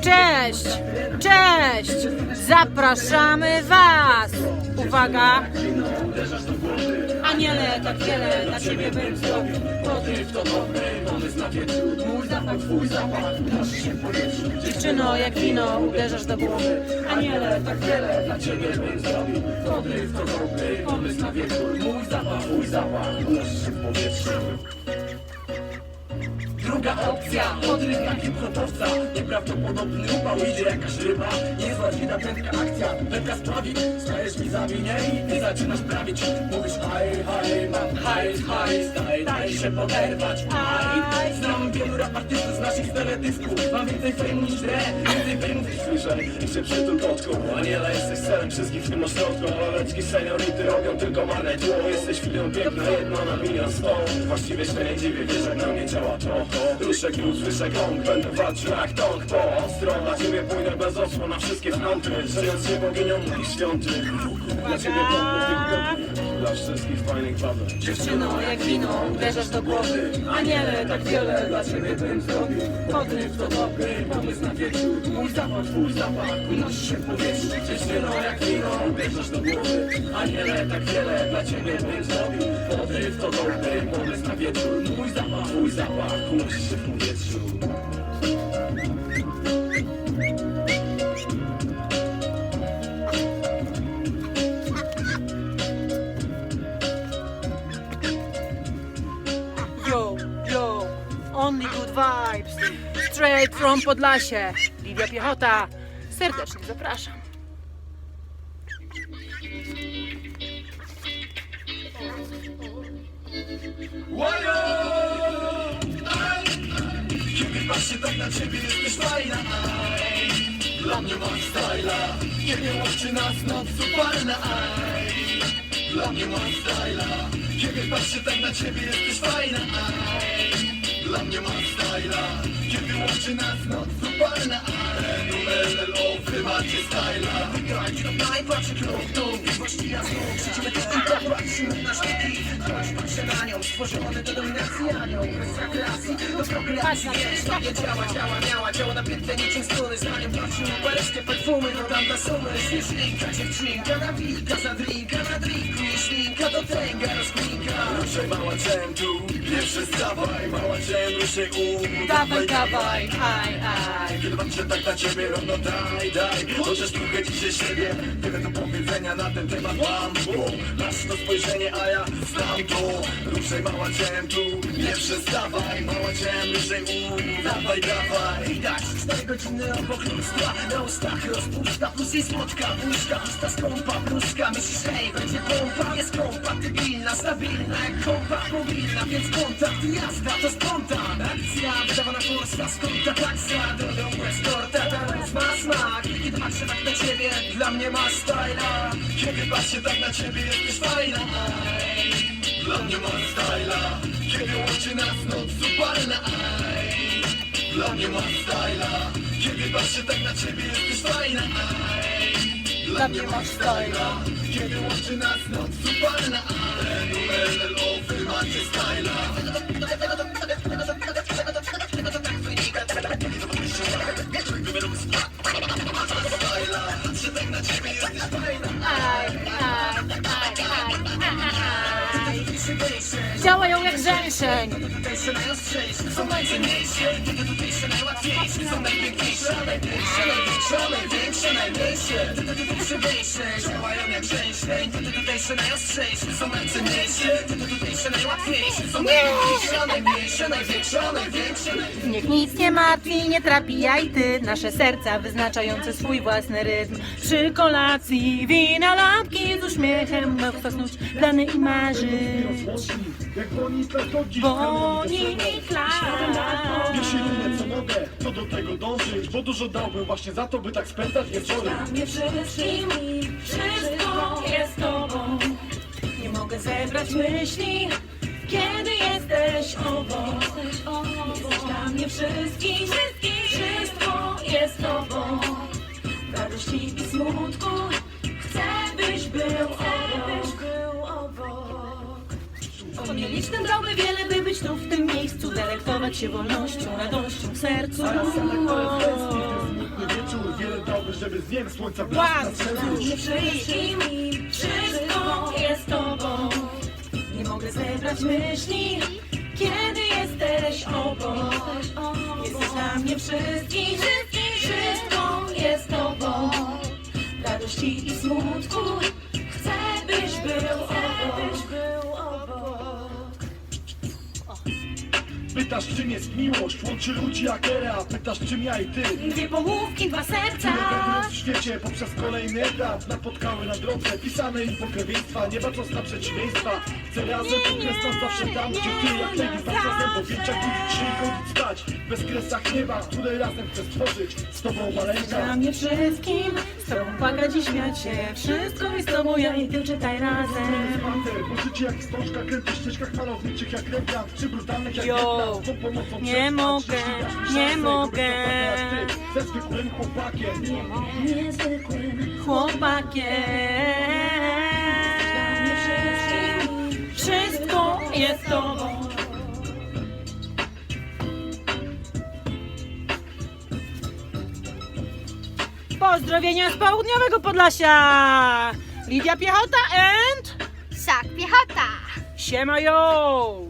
Cześć! Cześć! Zapraszamy Was! Uwaga! Aniele, tak wiele dla Ciebie zrobił. Podryw to dobry pomysł na wieczór. Mój zapach, Twój zapach, nosi się powietrzu. Dziewczyno, jak wino, uderzasz do głowy. Aniele, tak wiele dla Ciebie bym zrobił. Podryw to dobry pomysł na wieczór. Mój zapach, Twój zapach, się powietrzu. Druga opcja, podryw na hip-hopowca Nieprawdopodobny upał, idzie jakaś ryba. Niezła dzida, prędka akcja, wędka sprawi Stajesz mi za winie i ty zaczynasz prawić. Mówisz haj, haj, mam hajs, hajs Daj, daj się poderwać, aj Znam wielu rap artystów z naszych teledysków. Mam więcej fejmu niż dre, więcej fejmu niż słyszę. I się przytul kotku, Aniela jesteś celem wszystkich w tym ośrodku. Roleczki seniority robią tylko tło Jesteś chwilą piękna, jedno na milion swą Właściwie się nie dziwię, wiesz jak na mnie działa to Ruszek luz, słyszę gong, będę walczył jak tong Po ostro, na ciebie pójdę bez osło na wszystkie fronty. Żyjąc się boginią moich świątyń Dla ciebie tych Dla wszystkich fajnych babek Dziewczyno, jak wino, uderzasz do głowy. Aniele, tak wiele dla Ciebie bym zrobił. Podryw to dobry pomysł na wieczór. Mój zapach, twój zapach, unosi się w powietrzu. Dziewczyno jak wino, uderzasz do głowy. Aniele, tak wiele dla ciebie bym zrobił. Podryw to dobry pomysł na wieczór. Mój zapach, twój zapach, unosi się w powietrzu vibes Straight from Podlasie Lidia Piechota Serdecznie zapraszam! Kiedy patrzę tak na ciebie jesteś fajna aj. Dla mnie masz styla Kiedy łączy nas noc upalna aj. Dla mnie masz styla Kiedy patrzę tak na ciebie jesteś fajna aj. Dla mnie masz łączy nas noc upalna aj. LLO, wy macie styla Wygrajcie do najpatrzę krok to Właściwie jasno, krzyczymy to tylko Patrzymy na sztuki Ktoś patrzy na nią Stworzony do dominacji anioł Kwestia klasy do prokreacji Wiesz, to nie działa, działa, miała Ciało napięte niczym struny. Zdaniem patrzymy paryskie perfumy. No tamta sumy. Śmieszninka, dziewczynka na wilka Za drinka na drinku. I śminka do tęga rozkminka. Ruszaj mała czem tu Nie przestawaj Mała czem ruszaj um Dawaj, dawaj, aj, aj kiedy patrzę tak na ciebie, równo daj, daj. Chociaż trochę dzisiaj siebie. Tyle do powiedzenia na ten temat mam Bo masz to spojrzenie, a ja znam to. Ruszaj mała cię tu, nie przestawaj Mała cię, ruszaj um, dawaj, dawaj Widać cztery godziny obok lustra Na ustach rozpusta, plus jej słodka Puszka, pusta skąpa, bruska Myślisz, hej, będzie pompa Jest kompatybilna, stabilna jak kompa Mobilna, więc kontakt i jazda to spontan Akcja, wydawana forsa, skąd ta taksa Drogą eskorta, ta noc ma smak. Kiedy patrzę tak na ciebie, dla mnie masz styla Kiedy patrzę tak na ciebie, jesteś fajna aj. Dla mnie masz styla Kiedy łączy nas noc upalna aj. Dla mnie masz styla Kiedy patrzę tak na ciebie, jesteś fajna aj. Dla mnie masz styla Kiedy łączy nas noc upalna aj. LLO, wy macie styla Działają jak najostrzejsze są najcenniejsze są najpiękniejsze największe, najmniejsze. Te tutejsze działają jak Te tutejsze najostrzejsze są najcenniejsze. Te tutejsze najłatwiejsze są najpiękniejsze Najmniejsze, największe, największe Niech nic nie martwi, nie trapi ja i ty. Nasze serca wyznaczające swój własny rytm. Przy kolacji wina lampki z uśmiechem Chcę snuć plany i marzyć Jak Bonita Bo dużo dałbym właśnie za to, by tak spędzać wieczory. Nie wszystkim wszystko jest tobą. Nie mogę zebrać myśli Kiedy jesteś obok. Jesteś dla mnie wszystkim Wszystko jest tobą. W radości i smutku Chcę byś był obok nieliczne dramy wiele by być tu w tym miejscu Delektować się wolnością, radością w sercu dniem słońca blask na celu Nie wszystkim, wszystko jest tobą. Nie mogę zebrać myśli, kiedy jesteś obok. Jesteś dla mnie wszystkim, wszystko jest tobą. Radości i smutku, chcę byś był obok. Pytasz czym jest miłość, łączy ludzi jak era Pytasz czym ja i ty? Dwie pomówki, dwa serca. w świecie poprzez kolejny etap? Napotkały na drodze pisane im pokrewieństwa Nie bacząc na przeciwieństwa Chcę razem pokresnąć zawsze tam Gdzie ty jak legi zawsze razem Bo wieczak budzić się i godzić spać W bezkresach nieba, które razem chcę stworzyć Z tobą Dla maleńka mnie wszystkim, z tobą płakać i śmiać się. Wszystko jest z tobą, ja i ty czytaj razem. Spacer, bo życie jak wstążka Kręty w ścieżkach malowniczych jak reklam Czy brutalnych jak Wietnam, tą pomocą nie mogę, mi nie szansę, mogę. kobieta taka jak ty, Ze zwykłym chłopakiem Niezwykłym chłopakiem. Wszystko jest tobą. Pozdrowienia z południowego Podlasia! Lidia Piechota and Sak piechota! Siema yo!